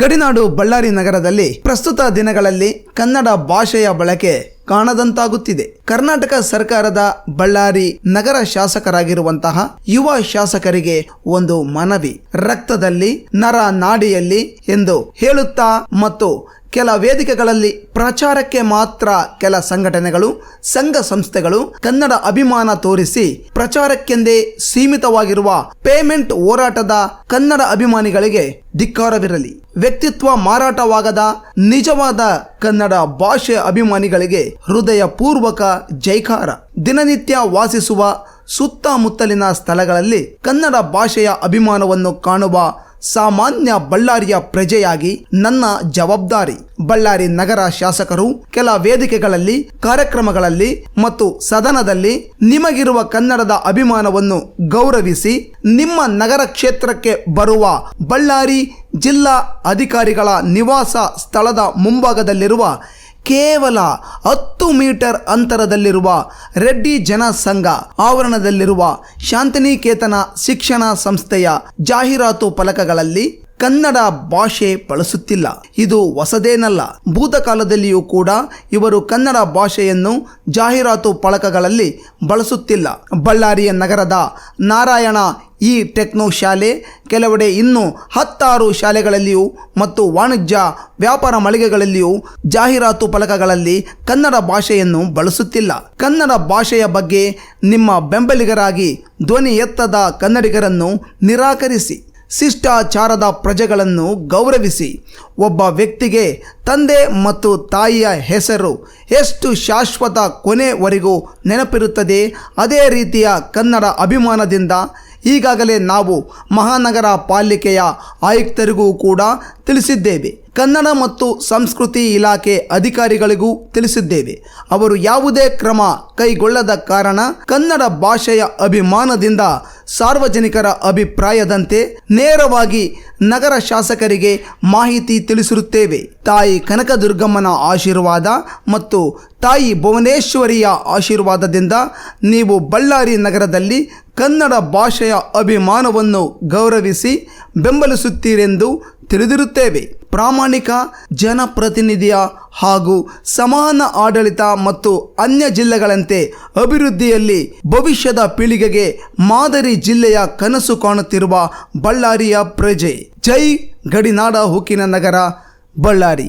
ಗಡಿನಾಡು ಬಳ್ಳಾರಿ ನಗರದಲ್ಲಿ ಪ್ರಸ್ತುತ ದಿನಗಳಲ್ಲಿ ಕನ್ನಡ ಭಾಷೆಯ ಬಳಕೆ ಕಾಣದಂತಾಗುತ್ತಿದೆ. ಕರ್ನಾಟಕ ಸರ್ಕಾರದ ಬಳ್ಳಾರಿ ನಗರ ಶಾಸಕರಾಗಿರುವಂತಹ ಯುವ ಶಾಸಕರಿಗೆ ಒಂದು ಮನವಿ. ರಕ್ತದಲ್ಲಿ ನರ ನಾಡಿಯಲ್ಲಿ ಎಂದು ಹೇಳುತ್ತಾ ಮತ್ತು ಕೆಲ ವೇದಿಕೆಗಳಲ್ಲಿ ಪ್ರಚಾರಕ್ಕೆ ಮಾತ್ರ ಕೆಲ ಸಂಘಟನೆಗಳು, ಸಂಘ ಸಂಸ್ಥೆಗಳು ಕನ್ನಡ ಅಭಿಮಾನ ತೋರಿಸಿ ಪ್ರಚಾರಕ್ಕೆಂದೇ ಸೀಮಿತವಾಗಿರುವ ಪೇಮೆಂಟ್ ಹೋರಾಟದ ಕನ್ನಡ ಅಭಿಮಾನಿಗಳಿಗೆ ಧಿಕ್ಕಾರವಿರಲಿ. ವ್ಯಕ್ತಿತ್ವ ಮಾರಾಟವಾಗದ ನಿಜವಾದ ಕನ್ನಡ ಭಾಷೆ ಅಭಿಮಾನಿಗಳಿಗೆ ಹೃದಯ ಪೂರ್ವಕ ಜೈಕಾರ. ದಿನನಿತ್ಯ ವಾಸಿಸುವ ಸುತ್ತಮುತ್ತಲಿನ ಸ್ಥಳಗಳಲ್ಲಿ ಕನ್ನಡ ಭಾಷೆಯ ಅಭಿಮಾನವನ್ನು ಕಾಣುವ ಸಾಮಾನ್ಯ ಬಳ್ಳಾರಿಯ ಪ್ರಜೆಯಾಗಿ ನನ್ನ ಜವಾಬ್ದಾರಿ. ಬಳ್ಳಾರಿ ನಗರ ಶಾಸಕರು ಕೆಲ ವೇದಿಕೆಗಳಲ್ಲಿ, ಕಾರ್ಯಕ್ರಮಗಳಲ್ಲಿ ಮತ್ತು ಸದನದಲ್ಲಿ ನಿಮಗಿರುವ ಕನ್ನಡದ ಅಭಿಮಾನವನ್ನು ಗೌರವಿಸಿ ನಿಮ್ಮ ನಗರ ಕ್ಷೇತ್ರಕ್ಕೆ ಬರುವ ಬಳ್ಳಾರಿ ಜಿಲ್ಲಾ ಅಧಿಕಾರಿಗಳ ನಿವಾಸ ಸ್ಥಳದ ಮುಂಭಾಗದಲ್ಲಿರುವ ಕೇವಲ ಹತ್ತು ಮೀಟರ್ ಅಂತರದಲ್ಲಿರುವ ರೆಡ್ಡಿ ಜನಸಂಘ ಆವರಣದಲ್ಲಿರುವ ಶಾಂತಿನಿಕೇತನ ಶಿಕ್ಷಣ ಸಂಸ್ಥೆಯ ಜಾಹೀರಾತು ಫಲಕಗಳಲ್ಲಿ ಕನ್ನಡ ಭಾಷೆ ಬಳಸುತ್ತಿಲ್ಲ. ಇದು ಹೊಸದೇನಲ್ಲ. ಭೂತಕಾಲದಲ್ಲಿಯೂ ಕೂಡ ಇವರು ಕನ್ನಡ ಭಾಷೆಯನ್ನು ಜಾಹೀರಾತು ಫಲಕಗಳಲ್ಲಿ ಬಳಸುತ್ತಿಲ್ಲ. ಬಳ್ಳಾರಿಯ ನಗರದ ನಾರಾಯಣ ಈ ಟೆಕ್ನೋ ಶಾಲೆ ಕೆಲವೆಡೆ ಇನ್ನೂ ಹತ್ತಾರು ಶಾಲೆಗಳಲ್ಲಿಯೂ ಮತ್ತು ವಾಣಿಜ್ಯ, ವ್ಯಾಪಾರ ಮಳಿಗೆಗಳಲ್ಲಿಯೂ ಜಾಹೀರಾತು ಫಲಕಗಳಲ್ಲಿ ಕನ್ನಡ ಭಾಷೆಯನ್ನು ಬಳಸುತ್ತಿಲ್ಲ. ಕನ್ನಡ ಭಾಷೆಯ ಬಗ್ಗೆ ನಿಮ್ಮ ಬೆಂಬಲಿಗರಾಗಿ ಧ್ವನಿ ಎತ್ತದ ಕನ್ನಡಿಗರನ್ನು ನಿರಾಕರಿಸಿ. ಶಿಷ್ಟಾಚಾರದ ಪ್ರಜೆಗಳನ್ನು ಗೌರವಿಸಿ. ಒಬ್ಬ ವ್ಯಕ್ತಿಗೆ ತಂದೆ ಮತ್ತು ತಾಯಿಯ ಹೆಸರು ಎಷ್ಟು ಶಾಶ್ವತ ಕೊನೆವರೆಗೂ ನೆನಪಿರುತ್ತದೆ, ಅದೇ ರೀತಿಯ ಕನ್ನಡ ಅಭಿಮಾನದಿಂದ ಈಗಾಗಲೇ ನಾವು ಮಹಾನಗರ ಪಾಲಿಕೆಯ ಆಯುಕ್ತರಿಗೂ ಕೂಡ ತಿಳಿಸಿದ್ದೇವೆ. ಕನ್ನಡ ಮತ್ತು ಸಂಸ್ಕೃತಿ ಇಲಾಖೆ ಅಧಿಕಾರಿಗಳಿಗೂ ತಿಳಿಸಿದ್ದೇವೆ. ಅವರು ಯಾವುದೇ ಕ್ರಮ ಕೈಗೊಳ್ಳದ ಕಾರಣ ಕನ್ನಡ ಭಾಷೆಯ ಅಭಿಮಾನದಿಂದ ಸಾರ್ವಜನಿಕರ ಅಭಿಪ್ರಾಯದಂತೆ ನೇರವಾಗಿ ನಗರ ಶಾಸಕರಿಗೆ ಮಾಹಿತಿ ತಿಳಿಸಿರುತ್ತೇವೆ. ತಾಯಿ ಕನಕದುರ್ಗಮ್ಮನ ಆಶೀರ್ವಾದ ಮತ್ತು ತಾಯಿ ಭುವನೇಶ್ವರಿಯ ಆಶೀರ್ವಾದದಿಂದ ನೀವು ಬಳ್ಳಾರಿ ನಗರದಲ್ಲಿ ಕನ್ನಡ ಭಾಷೆಯ ಅಭಿಮಾನವನ್ನು ಗೌರವಿಸಿ ಬೆಂಬಲಿಸುತ್ತೀರೆಂದು ತಿಳಿದಿರುತ್ತೇವೆ. ಪ್ರಾಮಾಣಿಕ ಜನಪ್ರತಿನಿಧಿಯ ಹಾಗೂ ಸಮಾನ ಆಡಳಿತ ಮತ್ತು ಅನ್ಯ ಜಿಲ್ಲೆಗಳಂತೆ ಅಭಿವೃದ್ಧಿಯಲ್ಲಿ ಭವಿಷ್ಯದ ಪೀಳಿಗೆಗೆ ಮಾದರಿ ಜಿಲ್ಲೆಯ ಕನಸು ಕಾಣುತ್ತಿರುವ ಬಳ್ಳಾರಿಯ ಪ್ರಜೆ. ಜೈ ಗಡಿನಾಡ ಹುಕ್ಕಿನ ನಗರ, ಬಳ್ಳಾರಿ.